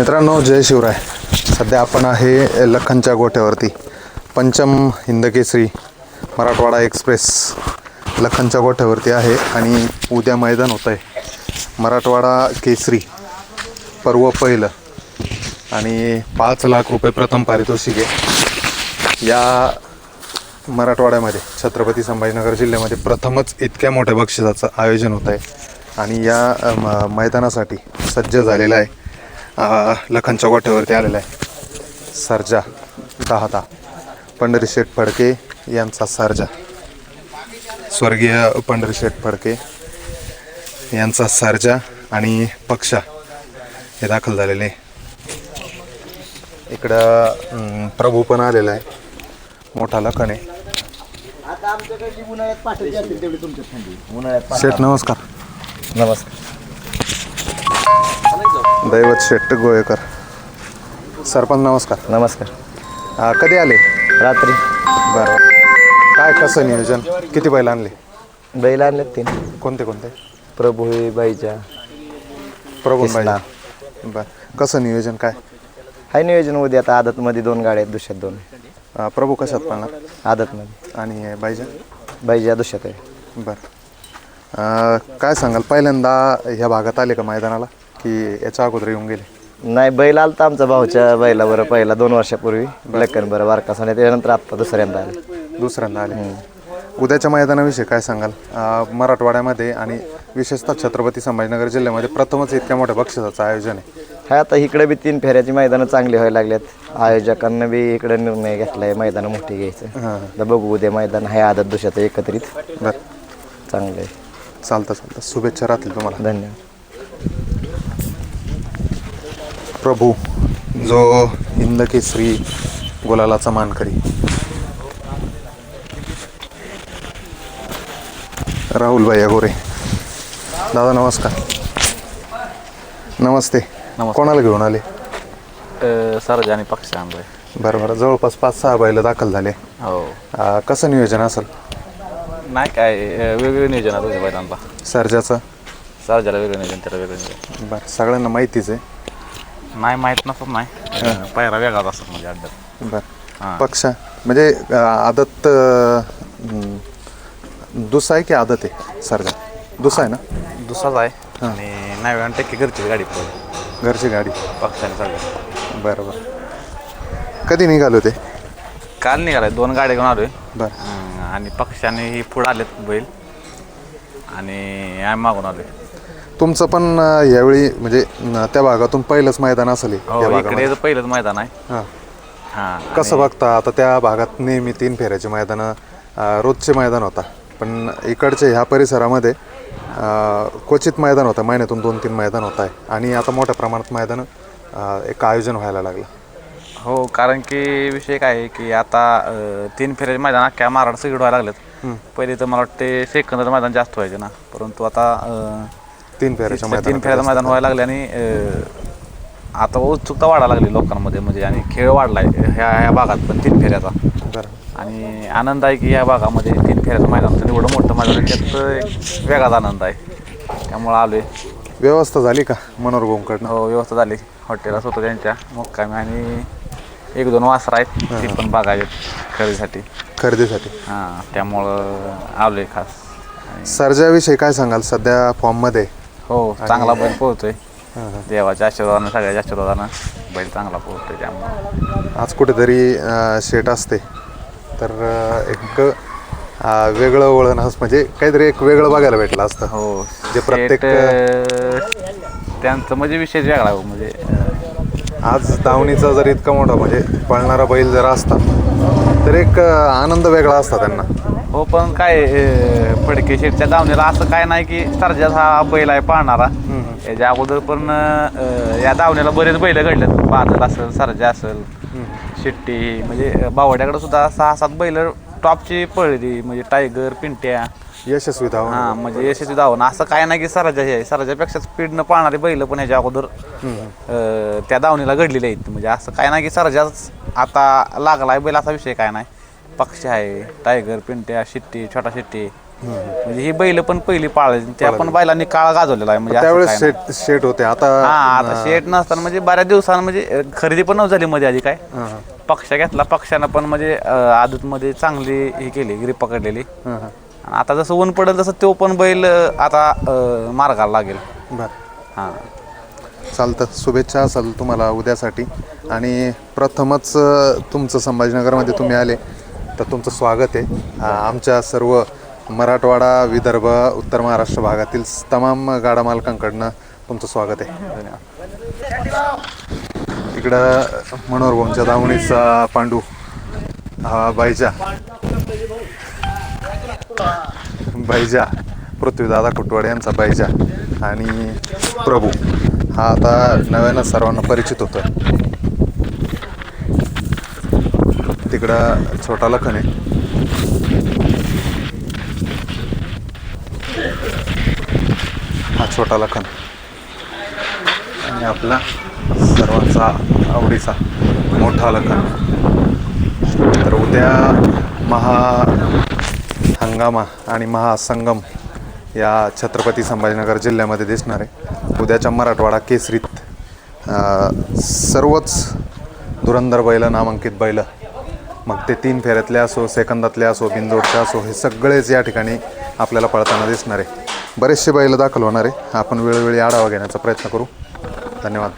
मित्रांनो जय शिवराय. सध्या आपण आहे लखनच्या गोठ्यावरती. पंचम हिंदकेसरी मराठवाडा एक्सप्रेस लखनच्या गोठ्यावरती आहे आणि उद्या मैदान होतं आहे मराठवाडा केसरी पर्व पहिलं. आणि पाच लाख रुपये प्रथम पारितोषिक आहे. या मराठवाड्यामध्ये छत्रपती संभाजीनगर जिल्ह्यामध्ये प्रथमच इतक्या मोठ्या बक्षिसाचं आयोजन होत आहे आणि या म- मैदानासाठी सज्ज झालेला आहे. लखनच्या गोठ्यावरती आलेला आहे. सर्जा दहादा पंढरी शेठ फडके यांचा सर्जा. स्वर्गीय पंढरी शेठ फडके यांचा सर्जा आणि पक्षा हे दाखल झालेले. इकडं प्रभू पण आलेला आहे. मोठा लखन आहे. शेठ नमस्कार. नमस्कार. दैवत शेट्ट गोळेकर सरपंच नमस्कार. नमस्कार. अं, कधी आले? रात्री. बरं. काय कसं नियोजन? किती बैल आणले? बैल आणलेत तीन. कोणते कोणते? प्रभू हे बाईच्या प्रभू कृष्णा. बरं. कसं नियोजन काय? हाय नियोजन उद्या आता आदतमध्ये दोन गाड्या आहेत दुष्यात दोन. अं, प्रभू कशात पाळणार आदतमध्ये. आणि बायजा बाईच्या दुष्यात आहे. बरं. अं, काय सांगाल? पहिल्यांदा ह्या भागात आले का मैदानाला? की याच्या अगोदर येऊन गेले? नाही बैल आलता आमचा भाऊच्या बैला बरं पहिला दोन वर्षापूर्वी. लक्कन बरं बारकासाने त्याच्यानंतर आत्ता दुसऱ्यांदा आले. दुसऱ्यांदा आले. उद्याच्या मैदानाविषयी काय सांगाल? अं, मराठवाड्यामध्ये आणि विशेषतः छत्रपती संभाजीनगर जिल्ह्यामध्ये प्रथमच इतक्या मोठ्या बक्षिसाचं आयोजन आहे. हाय आता इकडे बी तीन फेऱ्याची मैदानं चांगली व्हायला लागल्यात. आयोजकांना बी इकडे निर्णय घेतलाय मैदानं मोठी घ्यायचं. हां. आता बघू उद्या मैदान आहे आदत दुष्याचं एकत्रित. बरं. चांगलं आहे चालतं चालतं. शुभेच्छा राहतील तुम्हाला. धन्यवाद. प्रभू जो हिंद केसरी गुलालाचा मानकरी. राहुल भाई गोरे दादा नमस्कार. नमस्ते. कोणाला घेऊन आले? सरजा आणि पक्ष आणलाय बरं बरं. जवळपास पाच सहा बैल दाखल झाले. हो. कसं नियोजन असेल? नाही काय अं, वेगवेगळे नियोजन आहे तुझ्या बैलांना सर्जाचं? सरजाला वेगळं नियोजन त्याला वेगळं नियोजन. बरं. सगळ्यांना माहितीच आहे. नाही माहीत नसत नाही. पायरा वेगळाच असतो म्हणजे अड्ड्यात. बरं. हां. पक्ष. म्हणजे अं, आदत अं, दुसा आहे की आदत आहे सर्जा दुसा आहे ना? दुसराच आहे. आणि नाही वेळा टक्के घरची गाडी पडली घरची गाडी. पक्षाने सरजा बरं बरं. कधी निघालो ते काल निघालाय दोन गाड्या घेऊन आलोय. बरं. आणि पक्षाने ही पुढे आलेत बैल. आणि आम्ही मागून आलोय. तुमचं पण यावेळी म्हणजे त्या भागातून पहिलंच मैदान असेल हे, इकडे तर पहिलंच मैदान आहे. हां. हां कसं बघता आता त्या भागात नेहमी तीन फेऱ्याचे मैदानं अं, रोजचे मैदान होता. पण इकडचे ह्या परिसरामध्ये अं, क्वचित मैदान होतं महिन्यातून दोन तीन मैदान होत. आहे आणि आता मोठ्या प्रमाणात मैदानं अं, एक आयोजन व्हायला लागलं. हो कारण की विषय काय आहे की आता अं, तीन फेऱ्याचे मैदान अख्ख्या महाराष्ट्र सगळी व्हायला लागलेत. पहिले तर मला वाटते सेकंद मैदान जास्त व्हायचे ना. परंतु आता अं, तीन फेऱ्याच्या तीन फेऱ्याचं मैदान व्हायला लागले आणि अं, आता उत्सुकता वाढायला लागली लोकांमध्ये म्हणजे आणि खेळ वाढलाय ह्या ह्या भागात पण तीन फेऱ्याचा. बरं. आणि आनंद आहे की या भागामध्ये तीन फेऱ्याचं मैदान तर एवढं मोठं मैदान आहे, त्यात एक वेगळाच आनंद आहे. त्यामुळं आलोय. व्यवस्था झाली का मनोहर भाऊंकडनं? हो व्यवस्था झाली. हॉटेलच होतं त्यांच्या मुक्कामी. आणि एक दोन वासर आहेत ती पण बघायचे खरेदीसाठी. खरेदीसाठी. हां त्यामुळं आलोय खास. आणि सर्जाविषयी काय सांगाल? सध्या फॉर्ममध्ये हो चांगला बैल पोहतोय. देवाच्या आशीर्वादानं सगळ्याच्या आशीर्वादानं बैल चांगला पोहतोय त्यामुळं. आज कुठेतरी अं, शेट असते. तर अं, एक अं, वेगळं वळण असं म्हणजे काहीतरी एक वेगळं बघायला भेटलं असतं. हो जे प्रत्येक- शेट, अं, त्यांचं म्हणजे विषय वेगळा हो, म्हणजे आज दावणीचा जर इतका मोठा म्हणजे पळणारा बैल जर असता तर एक अं, आनंद वेगळा असता त्यांना. हो पण काय अं, फडके शेटच्या दावणीला असं काय नाही की सरजाच हा बैल आहे पाहणारा याच्या अगोदर पण अं, या दावणीला बरेच बैल घडलेत बादल असेल सरजा असेल शिट्टी म्हणजे बावड्याकडे सुद्धा सहा सात बैल टॉपची पळली. म्हणजे टायगर पिंट्या. यशस्वी धावून. हा म्हणजे यशस्वी धावून. असं काय नाही की सरजा हे आहे सरजापेक्षा स्पीडनं पाळणारे बैल पण ह्याच्या अगोदर अं, त्या दावणीला घडलेले आहेत. म्हणजे असं काय नाही की सरजाच आता लागलाय बैल असा विषय काय नाही. पक्षी आहे टायगर पिंट्या शिट्टी छोटा शिट्टी. म्हणजे ही बैल पण पहिली पाळायची त्या पण बैलांनी काळ गाजवलेला आहे. म्हणजे असं त्यावेळेस काय. शेट शेट होते. आता हा आता शेट नसताना म्हणजे बऱ्याच दिवसांना म्हणजे खरेदी पण नव्हती झाली मध्ये आधी काय? पक्ष घेतला. पक्षानं पण म्हणजे आदत मध्ये चांगली हे केली गिरी पकडलेली. हां हां. आणि आता जसं ऊन पडेल तसं तो पण बैल अ, आता अ, मार्गाला लागेल. बरं. हा. चालतं. शुभेच्छा. असाल तुम्हाला उद्यासाठी. आणि प्रथमच अ, तुमचं संभाजीनगरमध्ये तुम्ही आले. तर तुमचं स्वागत आहे. आमच्या सर्व मराठवाडा विदर्भ उत्तर महाराष्ट्र भागातील तमाम गाडा मालकांकडनं तुमचं स्वागत आहे. धन्यवाद. इकडं मनोरभमच्या दामणीचा दावणीचा पांडू हा बाईजा बैजा पृथ्वीदादा कुटवाडे यांचा बैजा आणि प्रभू. हा आता नव्यानं सर्वांना परिचित होतो तिकडं छोटा लखन आहे. हा छोटा लखन आणि आपला सर्वांचा आवडीचा मोठा लखन तर उद्या महा हंगामा आणि महासंगम या छत्रपती संभाजीनगर जिल्ह्यामध्ये दिसणार आहे. उद्याच्या मराठवाडा केसरीत सर्वच धुरंधर बैल नामांकित बैल मग ते तीन फेऱ्यातले असो सेकंदातले असो बिंदोडचे असो हे सगळेच या ठिकाणी आपल्याला पळताना दिसणार. आहे बरेचसे बैल दाखल होणार आहे. आपण वेळोवेळी आढावा घेण्याचा प्रयत्न करू. धन्यवाद.